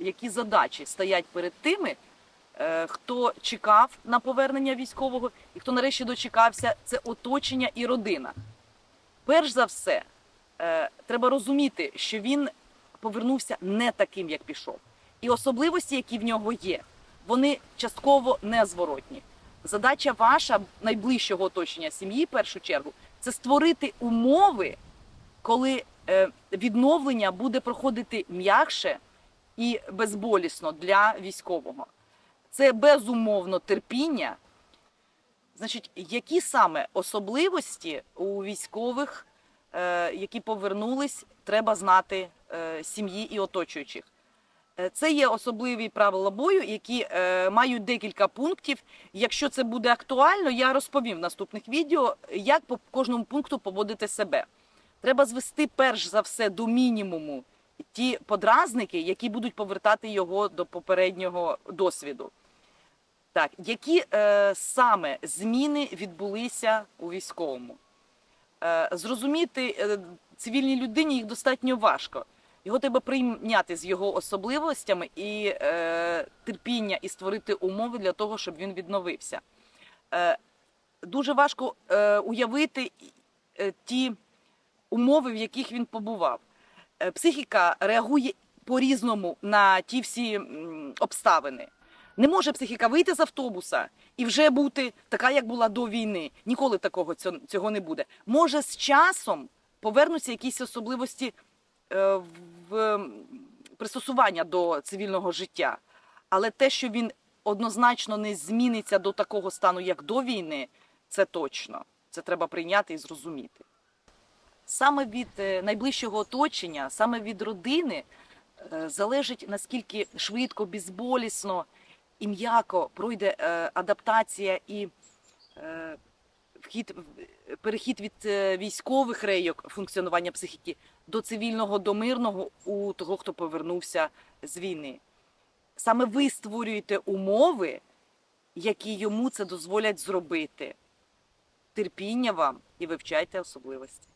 які задачі стоять перед тими, е, хто чекав на повернення військового і хто нарешті дочекався, це оточення і родина. Перш за все, е, треба розуміти, що він повернувся не таким, як пішов. І особливості, які в нього є, вони частково незворотні. Задача ваша найближчого оточення сім'ї, в першу чергу, це створити умови, коли е, відновлення буде проходити м'якше і безболісно для військового. Це безумовно терпіння. Значить, які саме особливості у військових, е, які повернулись, треба знати е, сім'ї і оточуючих. Е, Це є особливі правила бою, які мають декілька пунктів. Якщо це буде актуально, я розповім в наступних відео, як по кожному пункту поводити себе. Треба звести перш за все до мінімуму ті подразники, які будуть повертати його до попереднього досвіду. Так, які е, саме зміни відбулися у військовому? Е, зрозуміти е, цивільній людині їх достатньо важко. Його треба прийняти з його особливостями і е, терпіння, і створити умови для того, щоб він відновився. Е, дуже важко е, уявити е, ті умови, в яких він побував. Е, психіка реагує по-різному на ті всі обставини. Не може психіка вийти з автобуса і вже бути така, як була до війни. Ніколи такого цього, не буде. Може, з часом повернуться якісь особливості е, в пристосування до цивільного життя. Але те, що він однозначно не зміниться до такого стану, як до війни, це точно. Це треба прийняти і зрозуміти. Саме від е, найближчого оточення, саме від родини е, залежить наскільки швидко, безболісно і м'яко пройде е, адаптація і вхід, перехід від військових рейок функціонування психіки до цивільного, до мирного у того, хто повернувся з війни. Саме ви створюєте умови, які йому це дозволять зробити. Терпіння вам і вивчайте особливості.